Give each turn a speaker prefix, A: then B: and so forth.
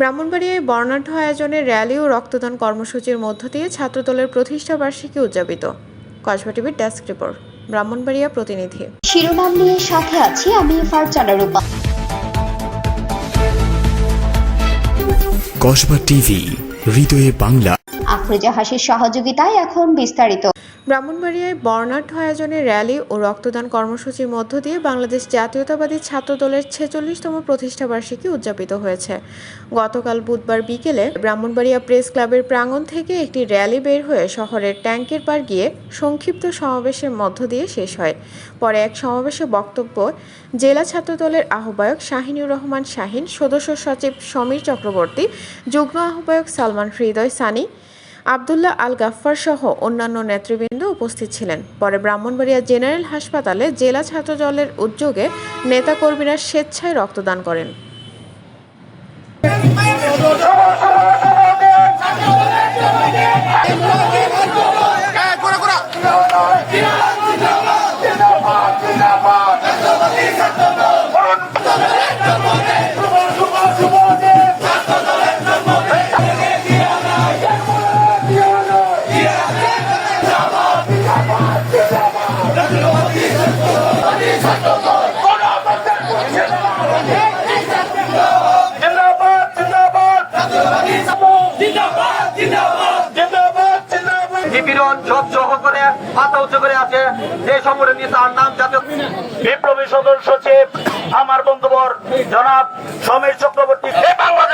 A: ব্রাহ্মণবাড়িয়ায় বর্ণাঢ্য আয়োজনে র্যালি ও রক্তদান কর্মসূচির মধ্য দিয়ে ছাত্রদলের প্রতিষ্ঠা বার্ষিকী উদযাপিত। কসবা টিভির ডেস্ক রিপোর্ট ব্রাহ্মণবাড়িয়া প্রতিনিধি।
B: শিরোনাম নিয়ে সাথে আছি আমি ফারজানা রূপা।
C: কসবা টিভি হৃদয়ে বাংলা।
B: আফরোজা হাসির সহযোগিতায় এখন বিস্তারিত।
A: ব্রাহ্মণবাড়িয়ায় বর্ণাঢ্য আয়োজনে র্যালি ও রক্তদান কর্মসূচির মধ্য দিয়ে বাংলাদেশ জাতীয়তাবাদী ছাত্রদলের ছেচল্লিশতম প্রতিষ্ঠা বার্ষিকী উদযাপিত হয়েছে। গতকাল বুধবার বিকেলে ব্রাহ্মণবাড়িয়া প্রেস ক্লাবের প্রাঙ্গণ থেকে একটি র্যালি বের হয়ে শহরের ট্যাঙ্কের পার গিয়ে সংক্ষিপ্ত সমাবেশের মধ্য দিয়ে শেষ হয়। পরে এক সমাবেশে বক্তব্য জেলা ছাত্রদলের আহ্বায়ক শাহিনুর রহমান শাহিন, সদস্য সচিব সমীর চক্রবর্তী, যুগ্ম আহ্বায়ক সালমান হৃদয় সানি আবদুল্লাহ আল গাফফার সহ অন্যান্য নেতৃবৃন্দ উপস্থিত ছিলেন। পরে ব্রাহ্মণবাড়িয়া জেনারেল হাসপাতালে জেলা ছাত্রদলের উদ্যোগে নেতাকর্মীরা স্বেচ্ছায় রক্তদান করেন।
D: করে মাথা উঁচু করে আছে। যে সংগঠন নিয়ে তার নাম জাতীয়
E: বিপ্লবী সদস্য সচিব আমার বন্ধুবর জনাব সমীর চক্রবর্তী।
F: বাংলাদেশ!